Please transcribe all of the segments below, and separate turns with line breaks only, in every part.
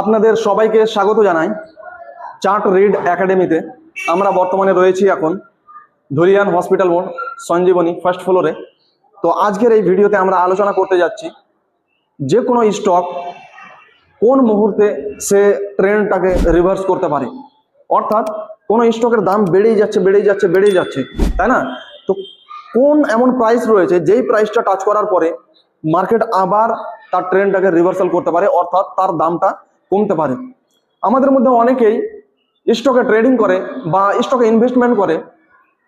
আপনাদের সবাইকে স্বাগত জানাই চার্ট রিড একাডেমিতে। আমরা বর্তমানে রয়েছি এখন ধুলিয়ান হসপিটাল মোড়, সঞ্জীবনী ফার্স্ট ফ্লোরে। তো আজকের এই ভিডিওতে আমরা আলোচনা করতে যাচ্ছি যে কোনো স্টক কোন মুহূর্তে সে ট্রেন্ডটাকে রিভার্স করতে পারে। অর্থাৎ কোনো স্টকের দাম বেড়েই যাচ্ছে বেড়েই যাচ্ছে বেড়েই যাচ্ছে, তাই না? তো কোন এমন প্রাইস রয়েছে, যেই প্রাইসটা টাচ করার পরে মার্কেট আবার তার ট্রেন্ডটাকে রিভার্সাল করতে পারে, অর্থাৎ তার দামটা কমতে পারে। আমাদের মধ্যে অনেকেই স্টকে ট্রেডিং করে বা স্টকে ইনভেস্টমেন্ট করে,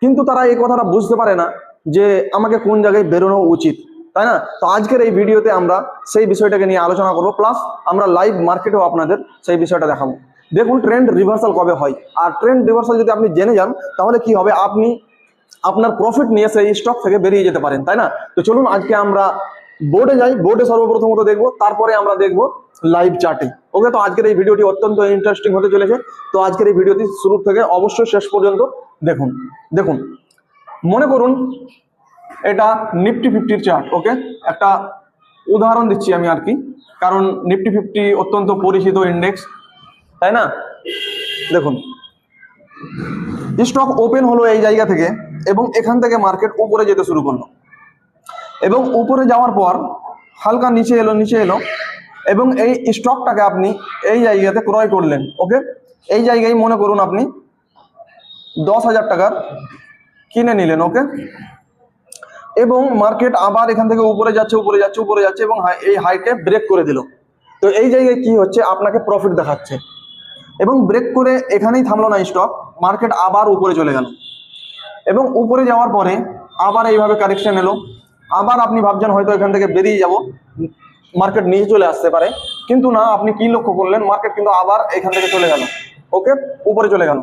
কিন্তু তারা এই কথাটা বুঝতে পারে না যে আমাকে কোন জায়গায় বেরোনো উচিত, তাই না? তো আজকের এই ভিডিওতে আমরা সেই বিষয়টাকে নিয়ে আলোচনা করব প্লাস আমরা লাইভ মার্কেটেও আপনাদের সেই বিষয়টা দেখাবো। দেখুন ট্রেন্ড রিভার্সাল কবে হয়? আর ট্রেন্ড রিভার্সাল যদি আপনি জেনে যান, তাহলে কি হবে? আপনি আপনার প্রফিট নিয়ে সেই স্টক থেকে বেরিয়ে যেতে পারেন, তাই না? তো চলুন, আজকে আমরা বোর্ডে যাই বোর্ডে সর্বপ্রথমত দেখব, তারপরে আমরা দেখব লাইভ চার্টে ওকে, তো আজকের এই ভিডিওটি অত্যন্ত ইন্টারেস্টিং হতে চলেছে। তো আজকের এই ভিডিওটি শুরু থেকে অবশ্যই শেষ পর্যন্ত দেখুন। দেখুন, মনে করুন এটা নিফটি ফিফটির চার্ট ওকে একটা উদাহরণ দিচ্ছি আমি আর কি। কারণ নিফটি ফিফটি অত্যন্ত পরিচিত ইন্ডেক্স তাই না? দেখুন স্টক ওপেন হলো এই জায়গা থেকে এবং এখান থেকে মার্কেট উপরে যেতে শুরু করল। এবং উপরে যাওয়ার পর হালকা নিচে এলো নিচে এলো। এবং এই স্টকটাকে আপনি এই জায়গাতে ক্রয় করলেন, ওকে? এই জায়গায় মনে করুন আপনি দশ হাজার টাকার কিনে নিলেন, ওকে? এবং মার্কেট আবার এখান থেকে উপরে যাচ্ছে উপরে যাচ্ছে উপরে যাচ্ছে এবং এই হাইটে ব্রেক করে দিল। তো এই জায়গায় কি হচ্ছে? আপনাকে প্রফিট দেখাচ্ছে। এবং ব্রেক করে এখানেই থামলো না স্টক মার্কেট আবার উপরে চলে গেল। এবং উপরে যাওয়ার পরে আবার এইভাবে কারেকশন এলো। আবার আপনি ভাবছেন হয়তো এখান থেকে বেরিয়ে যাব। মার্কেট নিচে চলে আসতে পারে। কিন্তু না, আপনি কি লক্ষ্য করলেন? মার্কেট কিন্তু আবার এখান থেকে চলে গেল। ওকে, উপরে চলে গেল।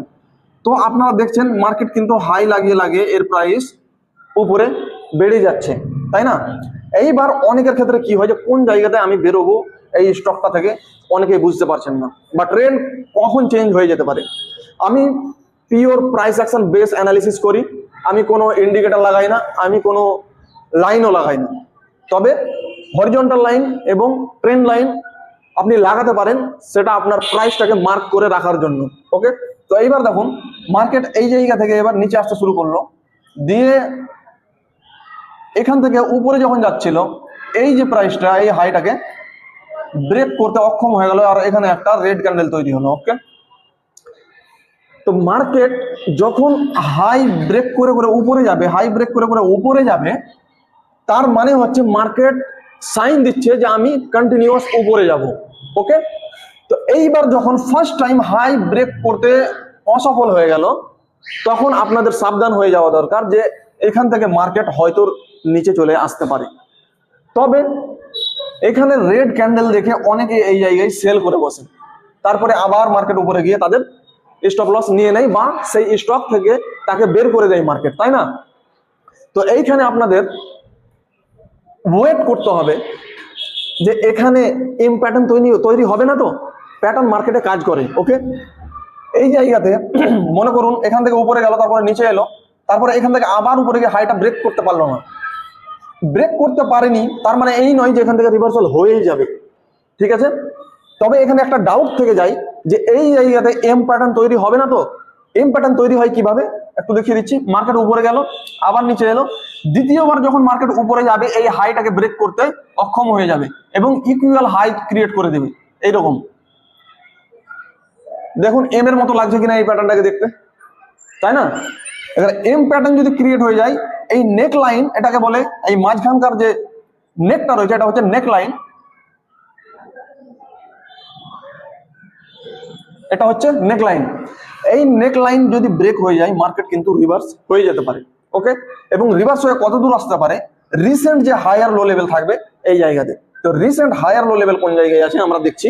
তো আপনারা দেখছেন, মার্কেট কিন্তু হাই লাগিয়ে লাগিয়ে এর প্রাইস উপরে বেড়ে যাচ্ছে, তাই না? এইবার অনেকের ক্ষেত্রে কি হয় যে, কোন জায়গাতে আমি বেরোবো এই স্টকটা থেকে, অনেকেই বুঝতে পারছেন না। বা ট্রেন্ড কখন চেঞ্জ হয়ে যেতে পারে। আমি pure price action base analysis করি। আমি কোনো ইন্ডিকেটর লাগাই না, আমি কোনো লাইনও লাগাই না। তবে হরিজন্টাল লাইন এবং ট্রেন লাইন আপনি লাগাতে পারেন, সেটা আপনার প্রাইসটাকে মার্ক করে রাখার জন্য ওকে তো এইবার দেখুন মার্কেট এই জায়গা থেকে এবার নিচে আসতে শুরু করল, দিয়ে এখান থেকে উপরে যখন যাচ্ছিল, এই যে প্রাইসটা এই হাইটাকে ব্রেক করতে অক্ষম হয়ে গেল, আর এখানে একটা রেড ক্যান্ডেল তৈরি হলো ওকে তো মার্কেট যখন হাই ব্রেক করে করে উপরে যাবে হাই ব্রেক করে করে উপরে যাবে, তার মানে হচ্ছে মার্কেট সাইন দিচ্ছে যে আমি কন্টিনিউয়াস উপরে যাব ওকে তো এইবার যখন ফার্স্ট টাইম হাই ব্রেক করতে অসফল হয়ে গেল, তখন আপনাদের সাবধান হয়ে যাওয়া দরকার যে এখান থেকে মার্কেট হয়তো নিচে চলে আসতে পারে। তবে এখানে রেড ক্যান্ডেল দেখে অনেকে এই জায়গায় সেল করে বসে। তারপরে আবার মার্কেট উপরে গিয়ে তাদের স্টপ লস নিয়ে নেয় বা সেই স্টক থেকে তাকে বের করে দেয় মার্কেট তাই না? তো এইখানে আপনাদের ওয়েট করতে হবে যে এখানে এম প্যাটার্ন তৈরি তৈরি হবে না তো? প্যাটার্ন মার্কেটে কাজ করে ওকে এই জায়গাতে মনে করুন এখান থেকে উপরে গেল, তারপরে নিচে এলো, তারপরে এখান থেকে আবার উপরে গিয়ে হাইটা ব্রেক করতে পারল না। ব্রেক করতে পারেনি, তার মানে এই নয় যে এখান থেকে রিভার্সাল হয়েই যাবে, ঠিক আছে? তবে এখানে একটা ডাউট থেকে যায় যে এই জায়গাতে এম প্যাটার্ন তৈরি হবে না তো? এম প্যাটার্ন তৈরি হয় কীভাবে? একটু দেখিয়ে দিচ্ছি মার্কেট উপরে গেল, আবার নিচে এলো দ্বিতীয়বার যখন মার্কেট উপরে যাবে, এই হাইটাকে ব্রেক করতে অক্ষম হয়ে যাবে এবং ইকুয়াল হাই ক্রিয়েট করে দেবে। এইরকম। দেখুন এম এর মতো লাগছে কিনা এই প্যাটার্নটাকে দেখতে? তাই না? এবার এম প্যাটার্ন যদি ক্রিয়েট হয়ে যায়, এই নেক লাইন এটাকে বলে, এই মাঝখানকার যে নেকটা রয়েছে, এটা হচ্ছে নেক লাইন এটা হচ্ছে নেক লাইন এই নেক লাইন যদি ব্রেক হয়ে যায় মার্কেট কিন্তু রিভার্স হয়ে যেতে পারে। ওকে এবং রিভার্স হয়ে কত দূর আসতে পারে? রিসেন্ট যে হায়ার লো লেভেল থাকবে এই জায়গাতে। তো রিসেন্ট হায়ার লো লেভেল কোন জায়গায় আছে আমরা দেখছি?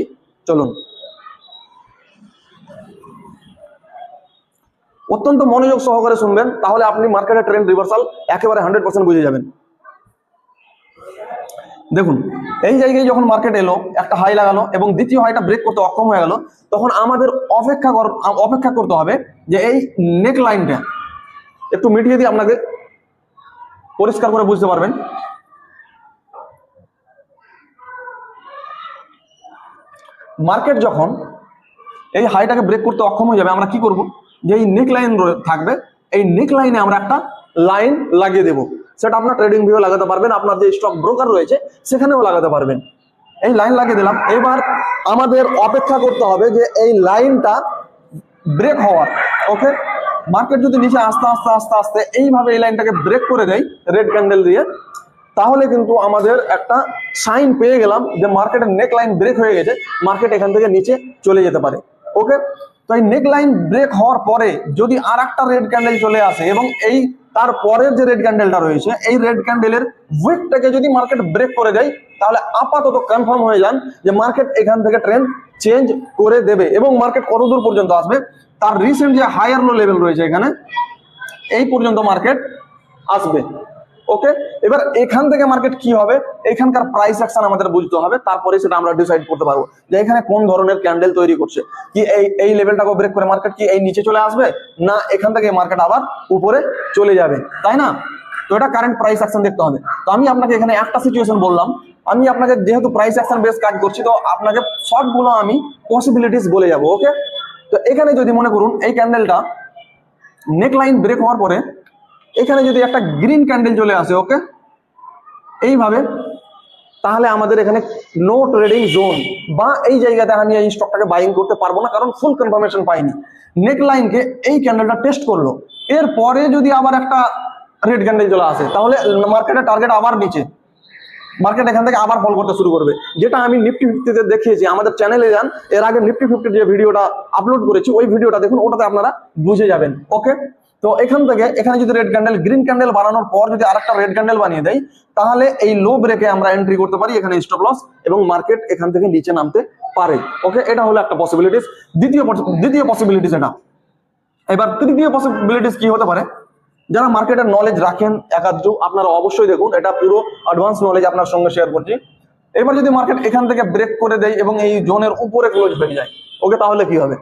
চলুন। অত্যন্ত মনোযোগ সহকারে শুনবেন, তাহলে আপনি মার্কেটের ট্রেন্ড রিভার্সাল একেবারে হান্ড্রেড পার্সেন্ট বুঝে যাবেন। দেখুন, এই জায়গায় যখন মার্কেট এলো, একটা হাই লাগালো এবং দ্বিতীয় হাইটা ব্রেক করতে অক্ষম হয়ে গেল, তখন আমাদের অপেক্ষা অপেক্ষা করতে হবে যে এই নেক লাইনটা একটু মিটিয়ে দিয়ে আপনাকে পরিষ্কার করে বুঝতে পারবেন। মার্কেট যখন এই হাইটাকে ব্রেক করতে অক্ষম হয়ে যাবে, আমরা কি করব? যে এই নেক লাইন থাকবে, এই নেক লাইনে আমরা একটা লাইন লাগিয়ে দেব। সেটা আপনার ট্রেডিং ভিউ লাগাতে পারবেন, আপনার যে স্টক ব্রোকার রয়েছে, সেখানেও লাগাতে পারবেন। এই লাইন লাগিয়ে দিলাম। এবার আমাদের অপেক্ষা করতে হবে যে এই লাইনটা ব্রেক হওয়ার ওকে মার্কেট যদি নিচে আস্তে আস্তে আস্তে আস্তে এইভাবে এই লাইনটাকে ব্রেক করে দেয় রেড ক্যান্ডেল দিয়ে, তাহলে কিন্তু আমাদের একটা সাইন পেয়ে গেলাম যে মার্কেটের নেক লাইন ব্রেক হয়ে গেছে মার্কেট এখান থেকে নিচে চলে যেতে পারে। ওকে তো এই নেক লাইন ব্রেক হওয়ার পরে যদি আর একটা রেড ক্যান্ডেল চলে আসে এবং এই তার পরের যে রেড ক্যান্ডেলটা রয়েছে, এই রেড ক্যান্ডেলের উইকটাকে যদি মার্কেট ব্রেক করে দেয়, তাহলে আপাতত কনফার্ম হয়ে যান যে মার্কেট এখান থেকে ট্রেন্ড চেঞ্জ করে দেবে এবং মার্কেট কত দূর পর্যন্ত আসবে, তার রিসেন্ট যে হায়ার লো লেভেল রয়েছে এখানে, এই পর্যন্ত মার্কেট আসবে। ওকে এবার এখান থেকে মার্কেট কি হবে? এখানকার প্রাইস অ্যাকশন আমাদের বুঝতে হবে, তারপরে সেটা আমরা ডিসাইড করতে পারব যে এখানে কোন ধরনের ক্যান্ডেল তৈরি করছে। কি এই এই লেভেলটাকে ব্রেক করে মার্কেট কি এই নিচে চলে আসবে, না এখান থেকে মার্কেট আবার উপরে চলে যাবে, তাই না? তো এটা কারেন্ট প্রাইস অ্যাকশন দেখতে হবে। তো আমি আপনাকে এখানে একটা সিচুয়েশন বললাম, আমি আপনাকে যেহেতু প্রাইস অ্যাকশন বেস কাজ করছি, তো আপনাকে সবগুলো আমি পসিবিলিটিস বলে যাব ওকে তো এখানে যদি মনে করুন, এই ক্যান্ডেলটা নেক লাইন ব্রেক হওয়ার পরে এখানে যদি একটা গ্রিন ক্যান্ডেল চলে আসে ওকে এইভাবে, তাহলে আমাদের এখানে নো ট্রেডিং জোন বা এই জায়গাতে আমি এই স্টকটাকে বাইং করতে পারব না, কারণ ফুল কনফার্মেশন পাইনি। নেক লাইনকে এই ক্যান্ডেলটা টেস্ট করল। এরপরে যদি আবার একটা রেড ক্যান্ডেল চলে আসে, তাহলে মার্কেটের টার্গেট আবার নিচে। মার্কেট এখান থেকে আবার ফল করতে শুরু করবে। যেটা আমি নিফটি ফিফটিতে দেখিয়েছি, আমাদের চ্যানেলে যান, এর আগে নিফটি ফিফটির যে ভিডিওটা আপলোড করেছি, ওই ভিডিওটা দেখুন, ওটাতে আপনারা বুঝে যাবেন ওকে তো এখান থেকে এখানে যদি রেড ক্যান্ডেল গ্রিন ক্যান্ডেল বানানোর পর যদি আরেকটা রেড ক্যান্ডেল বানিয়ে দেয়, তাহলে এই লো ব্রেকে আমরা এন্ট্রি করতে পারি এখানে স্টপ লস এবং মার্কেট এখান থেকে নিচে নামতে পারে। ওকে এটা হলো একটা পসিবিলিটিস দ্বিতীয় দ্বিতীয় পসিবিলিটিস এটা। এবার তৃতীয় পসিবিলিটিস কি হতে পারে? যারা মার্কেটের নলেজ রাখেন একাদ্র আপনারা অবশ্যই দেখুন, এটা পুরো অ্যাডভান্স নলেজ আপনার সঙ্গে শেয়ার করছি। এবার যদি মার্কেট এখান থেকে ব্রেক করে দেয় এবং এই জোনের উপরে ক্লোজ হয়ে যায় ওকে তাহলে কি হবে?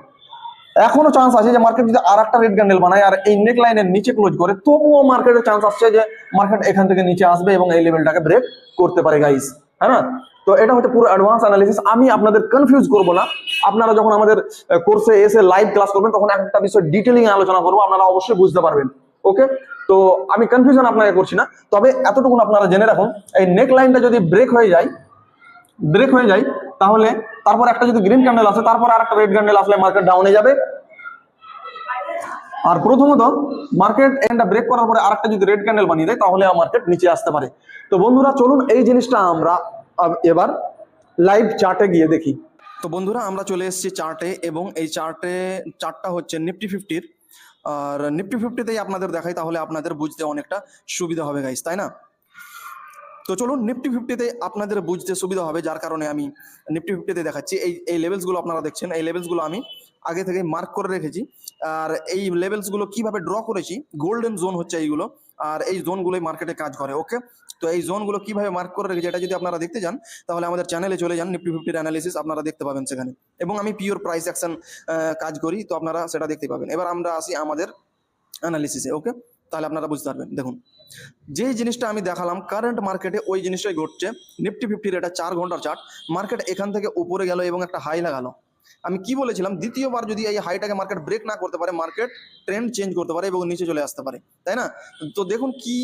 এখনও চান্স আছে যে মার্কেট যদি আর একটা রেড ক্যান্ডেল বানায় আর এই নেক লাইনের নিচে ক্লোজ করে, তবুও মার্কেটের চান্স আসছে যে মার্কেট এখান থেকে নিচে আসবে এবং এই লেভেলটাকে ব্রেক করতে পারে গাইস হ্যাঁ না? তো এটা হচ্ছে পুরো অ্যাডভান্স অ্যানালিসিস আমি আপনাদের কনফিউজ করব না। আপনারা যখন আমাদের কোর্সে এসে লাইভ ক্লাস করবেন, তখন একটা বিষয় ডিটেলিং আলোচনা করব। আপনারা অবশ্যই বুঝতে পারবেন। ওকে তো আমি কনফিউশন আপনাকে করছি না। তবে এতটুকুন আপনারা জেনে রাখুন, এই নেক লাইনটা যদি ব্রেক হয়ে যায় ব্রেক হয়ে যায় তাহলে তারপর একটা যদি গ্রিন ক্যান্ডেল আসে, তারপর আর একটা রেড ক্যান্ডেল আসলে মার্কেট ডাউনে যাবে। আর প্রথমত মার্কেট এন্ডটা ব্রেক করার পরে আরেকটা যদি রেড ক্যান্ডেল বানিয়ে দেয়, তাহলে মার্কেট নিচে আসতে পারে। তো বন্ধুরা, চলুন এই জিনিসটা আমরা এবার লাইভ চার্টে গিয়ে দেখি। তো বন্ধুরা, আমরা চলে এসেছি চার্টে এবং এই চার্টে চার্টটা হচ্ছে নিফটি ফিফটির আর নিফটি ফিফটিতেই আপনাদের দেখাই, তাহলে আপনাদের বুঝতে অনেকটা সুবিধা হবে গাইস তাই না? তো চলুন নিফটি ফিফটিতে আপনাদের বুঝতে সুবিধা হবে, যার কারণে আমি নিফটি ফিফটিতে দেখাচ্ছি। এই এই লেভেলসগুলো আপনারা দেখছেন, এই লেভেলসগুলো আমি আগে থেকে মার্ক করে রেখেছি। আর এই লেভেলসগুলো কীভাবে ড্র করেছি গোল্ডেন জোন হচ্ছে এইগুলো, আর এই জোনগুলোই মার্কেটে কাজ করে ওকে তো এই জোনগুলো কীভাবে মার্ক করে রেখেছি, এটা যদি আপনারা দেখতে যান তাহলে আমাদের চ্যানেলে চলে যান নিফটি ফিফটির অ্যানালিসিস আপনারা দেখতে পাবেন সেখানে। এবং আমি পিওর প্রাইস অ্যাকশন কাজ করি, তো আপনারা সেটা দেখতে পাবেন। এবার আমরা আসি আমাদের অ্যানালিসিসে ওকে তাহলে আপনারা বুঝতে পারবেন। দেখুন যে জিনিসটা আমি দেখালাম কারেন্ট মার্কেটে ওই জিনিসটাই ঘটছে। নিফটি ফিফটির এটা চার ঘণ্টার চার্ট মার্কেট এখান থেকে উপরে গেল এবং একটা হাই লাগালো। আমি কি বলেছিলাম, দ্বিতীয়বার যদি এই হাইটাকে মার্কেট ব্রেক না করতে পারে মার্কেট ট্রেন্ড চেঞ্জ করতে পারে এবং নিচে চলে আসতে পারে। তাই না? তো দেখুন কি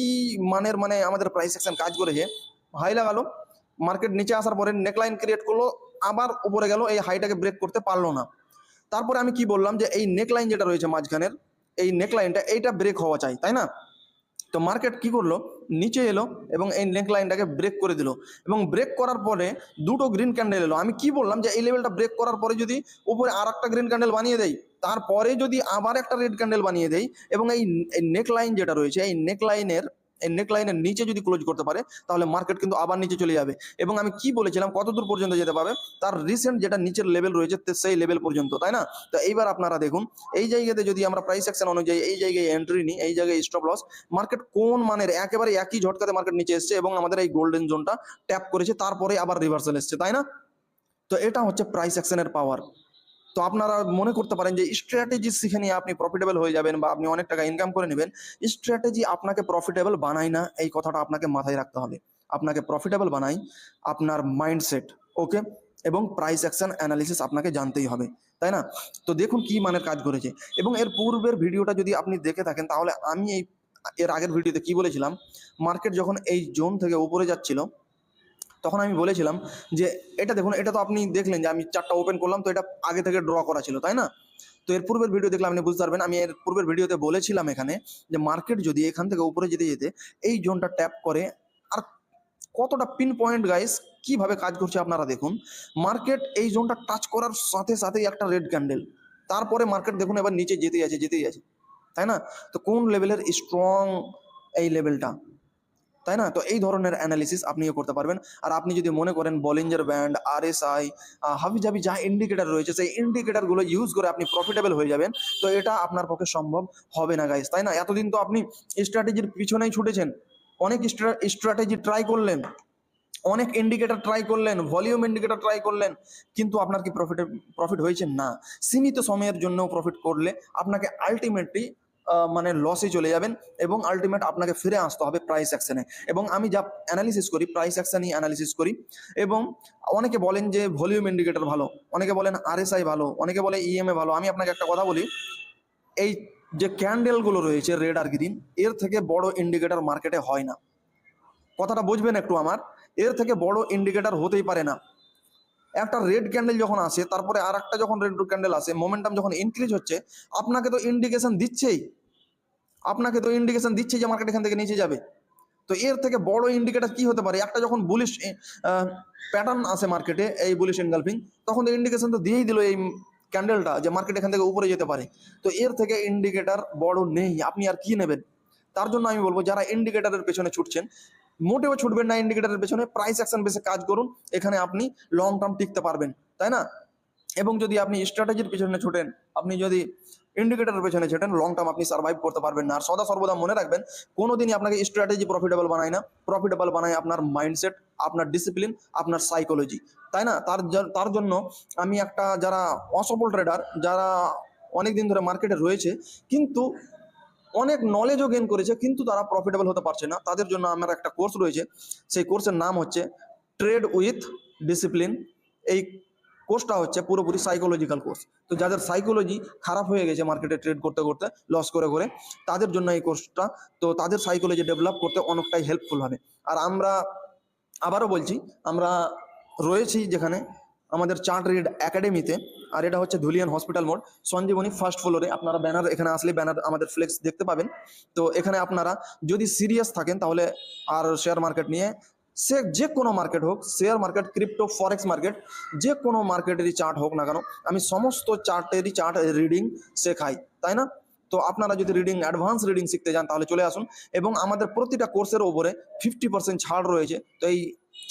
মানের মানে আমাদের প্রাইস সেকশন কাজ করেছে। হাই লাগালো মার্কেট নিচে আসার পরে নেকলাইন ক্রিয়েট করল, আবার উপরে গেল, এই হাইটাকে ব্রেক করতে পারল না। তারপরে আমি কি বললাম যে, এই নেকলাইন যেটা রয়েছে মাঝখানের, এই নেকলাইনটা এইটা ব্রেক হওয়া চাই, তাই না? তো মার্কেট কি করল? নিচে এলো এবং এই নেক লাইনটাকে ব্রেক করে দিল। এবং ব্রেক করার পরে দুটো গ্রিন ক্যান্ডেল এলো। আমি কি বললাম যে এই লেভেলটা ব্রেক করার পরে যদি উপরে আর একটা গ্রিন ক্যান্ডেল বানিয়ে দেয় তারপরে যদি আবার একটা রেড ক্যান্ডেল বানিয়ে দেয় এবং এই নেক লাইন যেটা রয়েছে, এই নেক লাইনের নেক লাইনের নিচে যদি ক্লোজ করতে পারে, তাহলে মার্কেট কিন্তু আবার নিচে চলে যাবে। এবং আমি কি বলেছিলাম কত দূর পর্যন্ত যেতে পারবে তার রিসেন্ট যেটা নিচের লেভেল রয়েছে সেই লেভেল পর্যন্ত, তাই না? তো এইবার আপনারা দেখুন, এই জায়গাতে যদি আমরা প্রাইস অ্যাকশন অনুযায়ী এই জায়গায় এন্ট্রি নিই, এই জায়গায় স্টপ লস মার্কেট কোন মানের একেবারে একই ঝটকাতে মার্কেট নিচে এসছে এবং আমাদের এই গোল্ডেন জোনটা ট্যাপ করেছে, তারপরে আবার রিভার্সাল এসছে, তাই না? তো এটা হচ্ছে প্রাইস অ্যাকশনের পাওয়ার তো আপনারা মনে করতে পারেন যে স্ট্র্যাটেজি শিখে নিয়ে আপনি প্রফিটেবল হয়ে যাবেন বা আপনি অনেক টাকা ইনকাম করে নেবেন স্ট্র্যাটেজি আপনাকে প্রফিটেবল বানায় না, এই কথাটা আপনাকে মাথায় রাখতে হবে। আপনাকে প্রফিটেবল বানাই আপনার মাইন্ডসেট ওকে এবং প্রাইস অ্যাকশন অ্যানালিসিস আপনাকে জানতেই হবে, তাই না? তো দেখুন কি মানের কাজ করেছে। এবং এর পূর্বের ভিডিওটা যদি আপনি দেখে থাকেন, তাহলে আমি এই, এর আগের ভিডিওতে কি বলেছিলাম? মার্কেট যখন এই জোন থেকে উপরে যাচ্ছিল তখন আমি বলেছিলাম যে, এটা দেখুন, এটা তো আপনি দেখলেন যে আমি চারটা ওপেন করলাম, তো এটা আগে থেকে ড্র করা ছিল, তাই না? তো এর পূর্বের ভিডিও দেখলে আপনি বুঝতে পারবেন। আমি এর পূর্বের ভিডিওতে বলেছিলাম এখানে যে মার্কেট যদি এখান থেকে উপরে যেতে যেতে এই জোনটা ট্যাপ করে, আর কতটা পিন পয়েন্ট গাইস কীভাবে কাজ করছে আপনারা দেখুন। মার্কেট এই জোনটা টাচ করার সাথে সাথেই একটা রেড ক্যান্ডেল তারপরে মার্কেট দেখুন এবার নিচে যেতেই আছে যেতেই আছে, তাই না? তো কোন লেভেলের স্ট্রং এই লেভেলটা তাই না? তো এই ধরনের অ্যানালিসিস আপনিও করতে পারবেন। আর আপনি যদি মনে করেন Bollinger band R S I হাবি জাবি যা ইন্ডিকেটার রয়েছে, সেই ইন্ডিকেটারগুলো ইউজ করে আপনি প্রফিটেবল হয়ে যাবেন। তো এটা আপনার পক্ষে সম্ভব হবে না গাইস তাই না? এতদিন তো আপনি স্ট্র্যাটেজির পিছনেই ছুটেছেন। অনেক স্ট্র্যাটেজি ট্রাই করলেন। অনেক ইন্ডিকেটার ট্রাই করলেন। ভলিউম ইন্ডিকেটার ট্রাই করলেন। কিন্তু আপনার কি প্রফিট প্রফিট হয়েছে? না। সীমিত সময়ের জন্য প্রফিট করলে আপনাকে আলটিমেটলি মানে লসে চলে যাবেন এবং আলটিমেট আপনাকে ফিরে আসতে হবে প্রাইস অ্যাকশানে এবং আমি যা অ্যানালিসিস করি প্রাইস অ্যাকশনই অ্যানালিসিস করি। এবং অনেকে বলেন যে ভলিউম ইন্ডিকেটর ভালো, অনেকে বলেন আরএসআই ভালো, অনেকে বলে ইএমএ ভালো। আমি আপনাকে একটা কথা বলি, এই যে ক্যান্ডেলগুলো রয়েছে রেড আর গ্রিন এর থেকে বড় ইন্ডিকেটর মার্কেটে হয় না। কথাটা বুঝবেন একটু আমার, এর থেকে বড় ইন্ডিকেটর হতেই পারে না। একটা রেড ক্যান্ডেল যখন আসে, তারপরে আর একটা যখন রেড ক্যান্ডেল আসে মোমেন্টাম যখন ইনক্রিজ হচ্ছে, আপনাকে তো ইন্ডিকেশন দিচ্ছেই। আপনাকে তো ইন্ডিকেশন দিচ্ছে যে মার্কেট এখান থেকে নিচে যাবে। তো এর থেকে বড় ইন্ডিকেটার কি হতে পারে? একটা যখন বুলিশ প্যাটার্ন আসে মার্কেটে এই বুলিশ এনগালফিং তখন তো ইন্ডিকেশন তো দিয়েই দিল এই ক্যান্ডেলটা যে মার্কেট এখান থেকে উপরে যেতে পারে। তো এর থেকে ইন্ডিকেটার বড় নেই, আপনি আর কি নেবেন? তার জন্য আমি বলব, যারা ইন্ডিকেটারের পেছনে ছুটছেন, মোটেও ছুটবেন না ইন্ডিকেটারের পেছনে প্রাইস অ্যাকশন বেসে কাজ করুন, এখানে আপনি লং টার্ম টিকতে পারবেন, তাই না? এবং যদি আপনি স্ট্র্যাটেজির পিছনে ছুটেন, আপনি যদি ইন্ডিকেটরের পেছনে ছোটেন লং টার্ম আপনি সার্ভাইভ করতে পারবেন না। আর সদা সর্বদা মনে রাখবেন, কোনোদিনই আপনাকে স্ট্র্যাটেজি প্রফিটেবল বানায় না। প্রফিটেবল বানায় আপনার মাইন্ডসেট আপনার ডিসিপ্লিন আপনার সাইকোলজি তাই না? তার তার জন্য আমি একটা যারা অসফল ট্রেডার যারা অনেক দিন ধরে মার্কেটে রয়েছে, কিন্তু অনেক নলেজও গেন করেছে, কিন্তু তারা প্রফিটেবল হতে পারছে না। তাদের জন্য আমার একটা কোর্স রয়েছে। সেই কোর্সের নাম হচ্ছে ট্রেড উইথ ডিসিপ্লিন এই কোর্সটা হচ্ছে পুরোপুরি সাইকোলজিক্যাল কোর্স তো যাদের সাইকোলজি খারাপ হয়ে গেছে মার্কেটে ট্রেড করতে করতে লস করে করে, তাদের জন্য এই কোর্সটা তো তাদের সাইকোলজি ডেভেলপ করতে অনেকটাই হেল্পফুল হবে। আর আমরা আবারও বলছি, আমরা রয়েছি যেখানে আমাদের চার্ট রিড একাডেমিতে আর এটা হচ্ছে ধুলিয়ান হসপিটাল মোড়। সঞ্জীবনী ফার্স্ট ফ্লোরে আপনারা ব্যানার এখানে আসলে ব্যানার আমাদের ফ্লেক্স দেখতে পাবেন। তো এখানে আপনারা যদি সিরিয়াস থাকেন, তাহলে আর শেয়ার মার্কেট নিয়ে সে যে কোনো মার্কেট হোক share market crypto forex market যে কোনো মার্কেটেরই চার্ট হোক না কেন, আমি সমস্ত চার্টেরই চার্ট রিডিং শেখাই, তাই না? তো আপনারা যদি রিডিং অ্যাডভান্স রিডিং শিখতে যান তাহলে চলে আসুন এবং আমাদের প্রতিটা কোর্সের ওপরে ফিফটি পার্সেন্ট ছাড় রয়েছে। তো এই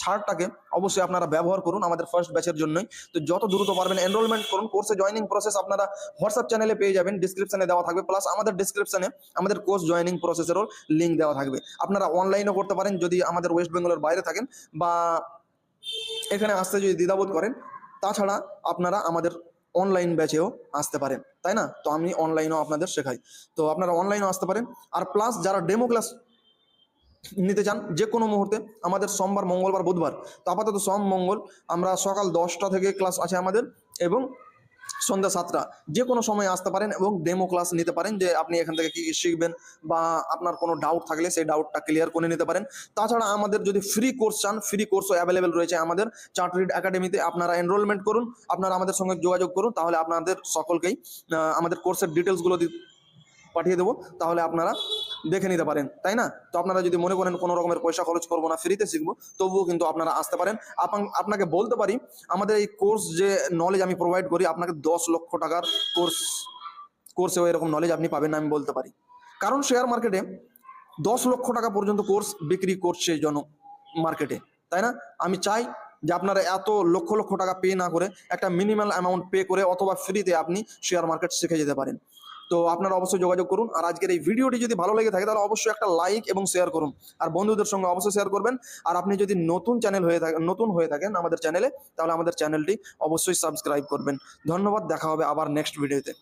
ছাড়টাকে অবশ্যই আপনারা ব্যবহার করুন আমাদের ফার্স্ট ব্যাচের জন্যই। তো যত দ্রুত পারবেন এনরোলমেন্ট করুন। কোর্সে জয়েনিং প্রসেস আপনারা হোয়াটসঅ্যাপ চ্যানেলে পেয়ে যাবেন। ডিসক্রিপশনে দেওয়া থাকবে। প্লাস আমাদের ডিসক্রিপশনে আমাদের কোর্স জয়েনিং প্রসেসেরও লিঙ্ক দেওয়া থাকবে। আপনারা অনলাইনও করতে পারেন যদি আমাদের ওয়েস্ট বেঙ্গলের বাইরে থাকেন বা এখানে আসতে যদি দ্বিধাবোধ করেন, তাছাড়া আপনারা আমাদের অনলাইন ব্যাচেও আসতে পারেন তাই না? তো আমি অনলাইনও আপনাদের শেখাই। তো আপনারা অনলাইনও আসতে পারেন। আর প্লাস যারা ডেমো ক্লাস নিতে চান যে কোনো মুহূর্তে, আমাদের সোমবার, মঙ্গলবার, বুধবার, তো আপাতত সোম, মঙ্গল, আমরা সকাল দশটা থেকে ক্লাস আছে আমাদের এবং সন্ধ্যা সাতটা যে কোনো সময় আসতে পারেন এবং ডেমো ক্লাস নিতে পারেন যে আপনি এখান থেকে কী কী শিখবেন বা আপনার কোনো ডাউট থাকলে সেই ডাউটটা ক্লিয়ার করে নিতে পারেন। তাছাড়া আমাদের যদি ফ্রি কোর্স চান ফ্রি কোর্সও অ্যাভেলেবেল রয়েছে আমাদের চার্টারিড একাডেমিতে আপনারা এনরোলমেন্ট করুন, আপনারা আমাদের সঙ্গে যোগাযোগ করুন, তাহলে আপনাদের সকলকেই আমাদের কোর্সের ডিটেলসগুলো পাঠিয়ে দেবো, তাহলে আপনারা দেখে নিতে পারেন, তাই না? তো আপনারা যদি মনে করেন কোনো রকমের পয়সা খরচ করব না ফ্রিতে শিখব, তবুও কিন্তু আপনারা আসতে পারেন। আপান- আপনাকে বলতে পারি, আমাদের এই কোর্স যে নলেজ আমি প্রোভাইড করি, আপনাকে দশ লক্ষ টাকার কোর্স কোর্সেও এরকম নলেজ আপনি পাবেন আমি বলতে পারি। কারণ শেয়ার মার্কেটে দশ লক্ষ টাকা পর্যন্ত কোর্স বিক্রি করছে জন মার্কেটে তাই না? আমি চাই যে আপনারা এত লক্ষ লক্ষ টাকা পে না করে একটা মিনিমাল অ্যামাউন্ট পে করে অথবা ফ্রিতে আপনি শেয়ার মার্কেট শিখে যেতে পারেন। তো আপনারা অবশ্যই যোগাযোগ করুন। আর আজকের এই ভিডিওটি যদি ভালো লেগে থাকে, তাহলে অবশ্যই একটা লাইক এবং শেয়ার করুন। আর বন্ধুদের সঙ্গে অবশ্যই শেয়ার করবেন। আর আপনি যদি নতুন চ্যানেল হয়ে থাকেন নতুন হয়ে থাকেন আমাদের চ্যানেলে তাহলে আমাদের চ্যানেলটি অবশ্যই সাবস্ক্রাইব করবেন। ধন্যবাদ, দেখা হবে আবার নেক্সট ভিডিওতে